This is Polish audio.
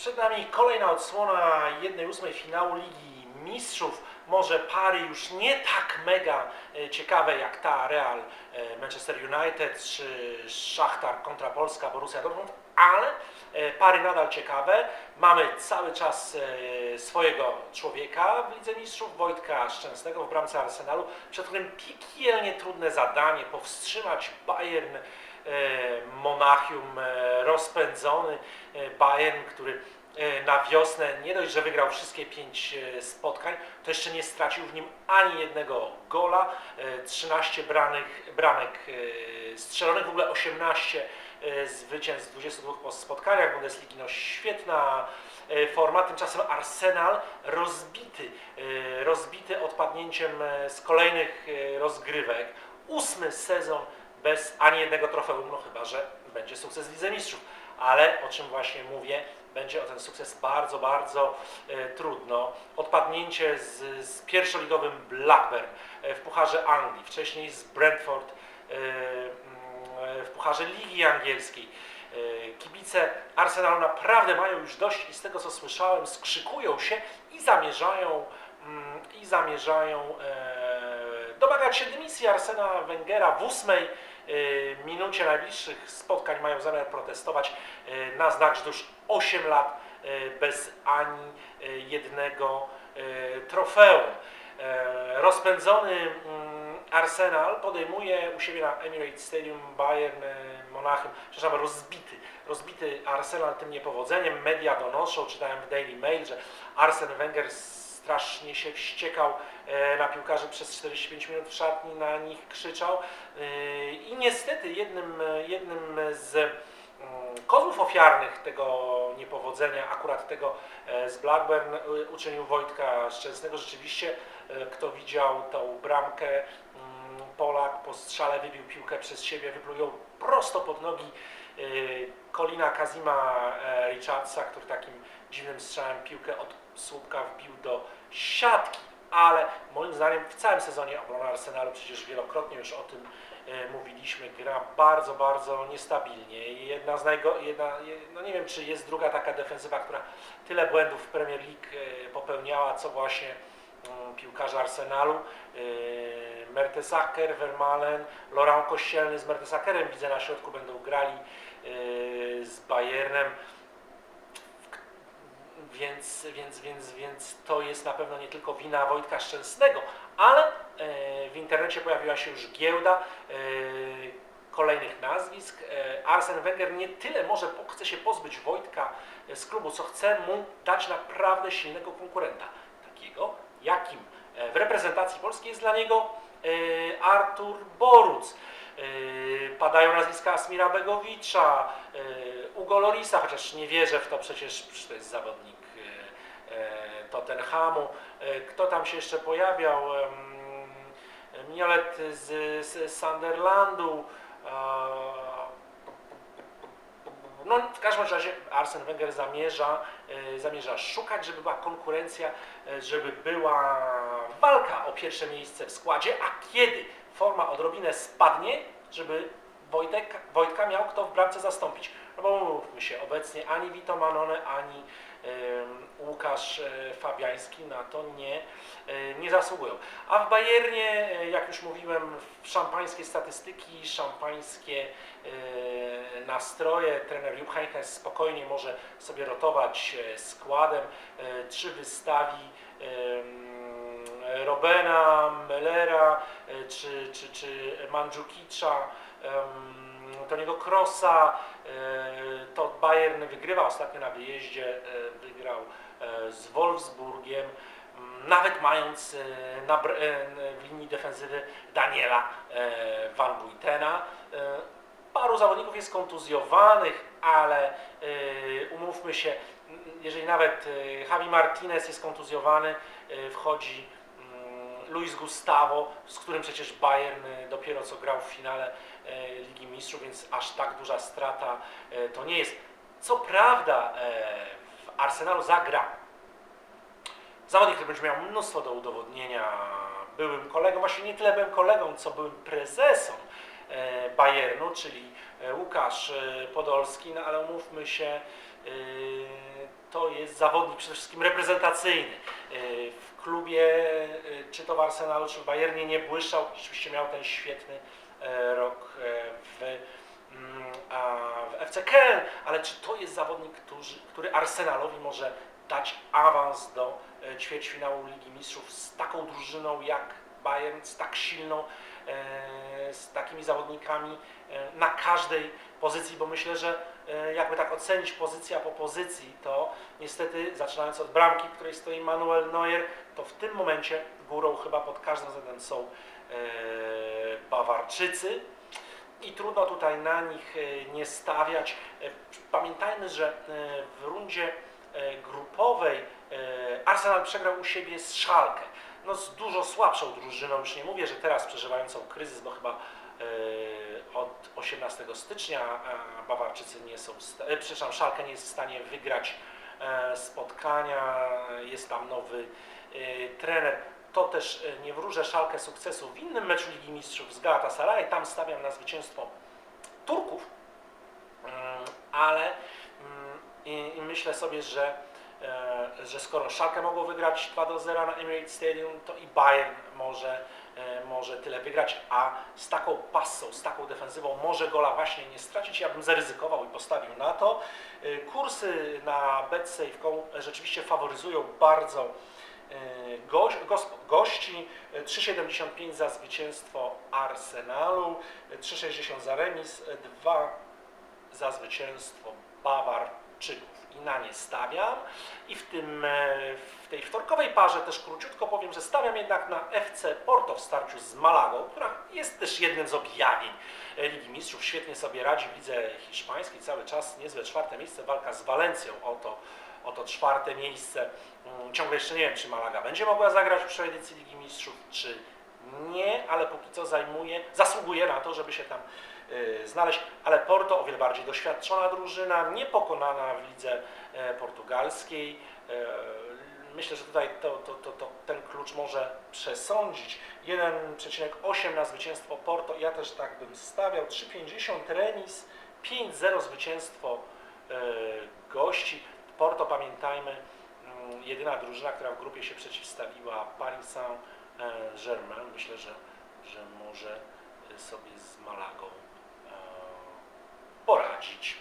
Przed nami kolejna odsłona 1-8 finału Ligi Mistrzów. Może pary już nie tak mega e, ciekawe jak ta Real e, Manchester United czy Szachtar kontra Polska Borussia Dortmund, ale e, pary nadal ciekawe. Mamy cały czas swojego człowieka w Lidze Mistrzów, Wojtka Szczęsnego w bramce Arsenalu, przed którym piekielnie trudne zadanie powstrzymać Bayern Monachium, e, rozpędzony e, Bayern, który e, na wiosnę nie dość, że wygrał wszystkie pięć e, spotkań, to jeszcze nie stracił w nim ani jednego gola, e, 13 branych, bramek e, strzelonych, w ogóle 18 e, zwycięstw w 22 spotkaniach. Bundesligi, no świetna e, forma, tymczasem Arsenal rozbity, e, rozbity odpadnięciem e, z kolejnych e, rozgrywek, ósmy sezon bez ani jednego trofeum, no chyba, że będzie sukces w Lidze Mistrzów. Ale o czym właśnie mówię, będzie o ten sukces bardzo, bardzo e, trudno. Odpadnięcie z, z pierwszoligowym Blackburn e, w Pucharze Anglii, wcześniej z Brentford e, mm, w Pucharze Ligi Angielskiej. E, Kibice Arsenalu naprawdę mają już dość i z tego co słyszałem skrzykują się i zamierzają mm, i zamierzają e, domagać się dymisji Arsena Wengera w ósmej e, minucie najbliższych spotkań mają zamiar protestować e, na znak, że to już 8 lat e, bez ani jednego trofeum. Rozpędzony mm, Arsenal podejmuje u siebie na Emirates Stadium Bayern Monachium, przepraszam, rozbity, rozbity Arsenal tym niepowodzeniem. Media donoszą, czytałem w Daily Mail, że Arsen Wenger strasznie się wściekał e, na piłkarzy przez 45 minut w szatni, na nich krzyczał E, i niestety jednym, jednym z mm, kozłów ofiarnych tego niepowodzenia, akurat tego e, z Blackburn, uczynił Wojtka Szczęsnego. Rzeczywiście, kto widział tą bramkę, mm, Polak po strzale wybił piłkę przez siebie, wypluł prosto pod nogi e, Colina Kazima e, Richardsa, który takim dziwnym strzałem piłkę od słupka wbił do siatki. Ale moim zdaniem w całym sezonie obrona Arsenalu, przecież wielokrotnie już o tym e, mówiliśmy, gra bardzo, bardzo niestabilnie. Jedna z najgo, jedna, je- no nie wiem, czy jest druga taka defensywa, która tyle błędów w Premier League e, popełniała, co właśnie mm, piłkarze Arsenalu. Mertesacker, Vermalen, Laurent Kościelny z Mertesakerem widzę na środku będą grali e, z Bayernem. Więc, więc, więc, więc to jest na pewno nie tylko wina Wojtka Szczęsnego, ale e, w internecie pojawiła się już giełda e, kolejnych nazwisk. Arsen Wenger nie tyle może chce się pozbyć Wojtka z klubu, co chce mu dać naprawdę silnego konkurenta. Takiego, jakim w reprezentacji polskiej jest dla niego Artur Boruc. E, Padają nazwiska Asmira Begowicza, e, Ugo Lorisa, chociaż nie wierzę w to, przecież to jest zawodnik e, e, Tottenhamu. E, Kto tam się jeszcze pojawiał? Miolet z, z Sunderlandu. e, No, w każdym razie Arsen Wenger zamierza, e, zamierza szukać, żeby była konkurencja, e, żeby była walka o pierwsze miejsce w składzie, a kiedy forma odrobinę spadnie, żeby Wojtek, Wojtka miał kto w bramce zastąpić. No bo mówmy się, obecnie ani Vito Manone, ani em, Łukasz e, Fabiański na to nie, e, nie zasługują. A w Bayernie, e, jak już mówiłem, szampańskie statystyki, szampańskie e, nastroje. Trener Jupp Heynckes spokojnie może sobie rotować składem. E, Czy wystawi em, Robena, Mellera, e, czy, czy, czy Mandzukicza, em, Toniego Krosa, e, to Bayern wygrywa ostatnio na wyjeździe, e, wygrał z Wolfsburgiem, nawet mając na, w linii defensywy Daniela Van Buitena. Paru zawodników jest kontuzjowanych, ale umówmy się, jeżeli nawet Javi Martinez jest kontuzjowany, wchodzi Luis Gustavo, z którym przecież Bayern e, dopiero co grał w finale e, Ligi Mistrzów, więc aż tak duża strata e, to nie jest. Co prawda w Arsenalu zagra zawodnik, który będzie miał mnóstwo do udowodnienia byłym kolegą, właśnie nie tyle byłem kolegą, co byłym prezesem Bayernu, czyli Łukasz Podolski, no ale umówmy się, to jest zawodnik przede wszystkim reprezentacyjny. W klubie, czy to w Arsenalu, czy w Bayernie nie błyszczał. Rzeczywiście miał ten świetny e, rok e, w, mm, w FC Köln, ale czy to jest zawodnik, który, który Arsenalowi może dać awans do e, ćwierćfinału Ligi Mistrzów z taką drużyną jak Bayern, z tak silną, z takimi zawodnikami na każdej pozycji, bo myślę, że jakby tak ocenić pozycja po pozycji, to niestety zaczynając od bramki, w której stoi Manuel Neuer, to w tym momencie górą chyba pod każdym względem są e, Bawarczycy i trudno tutaj na nich e, nie stawiać. E, Pamiętajmy, że e, w rundzie e, grupowej e, Arsenal przegrał u siebie z Schalke. No z dużo słabszą drużyną, już nie mówię, że teraz przeżywającą kryzys, bo chyba e, od 18 stycznia e, Bawarczycy nie są, e, przepraszam, Schalke nie jest w stanie wygrać e, spotkania, jest tam nowy trener. To też nie wróżę Szalkę sukcesu w innym meczu Ligi Mistrzów z Galatasaray. Tam stawiam na zwycięstwo Turków, Mm, ale mm, myślę sobie, że, że skoro Szalkę mogło wygrać 2 do 0 na Emirates Stadium, to i Bayern może, może tyle wygrać, a z taką passą, z taką defensywą może gola właśnie nie stracić. Ja bym zaryzykował i postawił na to. E, Kursy na BetSafe.com rzeczywiście faworyzują bardzo e, gości. E, 3,75 za zwycięstwo Arsenalu, e, 3,60 za remis, e, 2 za zwycięstwo Bawarczyków. I na nie stawiam. I w, tym, e, w tej wtorkowej parze też króciutko powiem, że stawiam jednak na FC Porto w starciu z Malagą, która jest też jednym z objawień e, Ligi Mistrzów. Świetnie sobie radzi w lidze hiszpańskiej cały czas. Niezłe czwarte miejsce. Walka z Walencją o to, o to czwarte miejsce. Mm, Ciągle jeszcze nie wiem, czy Malaga będzie mogła zagrać w przyszłej edycji Ligi Mistrzów, czy nie, ale póki co zajmuje, zasługuje na to, żeby się tam znaleźć, ale Porto o wiele bardziej doświadczona drużyna, niepokonana w lidze e, portugalskiej. E, Myślę, że tutaj to, to, to, to ten klucz może przesądzić. 1,8 na zwycięstwo Porto, ja też tak bym stawiał. 3,50 remis, 5-0 zwycięstwo e, gości. Porto, pamiętajmy, mm, jedyna drużyna, która w grupie się przeciwstawiła Paris Saint-Germain. Myślę, że, że może sobie z Malagą e, poradzić.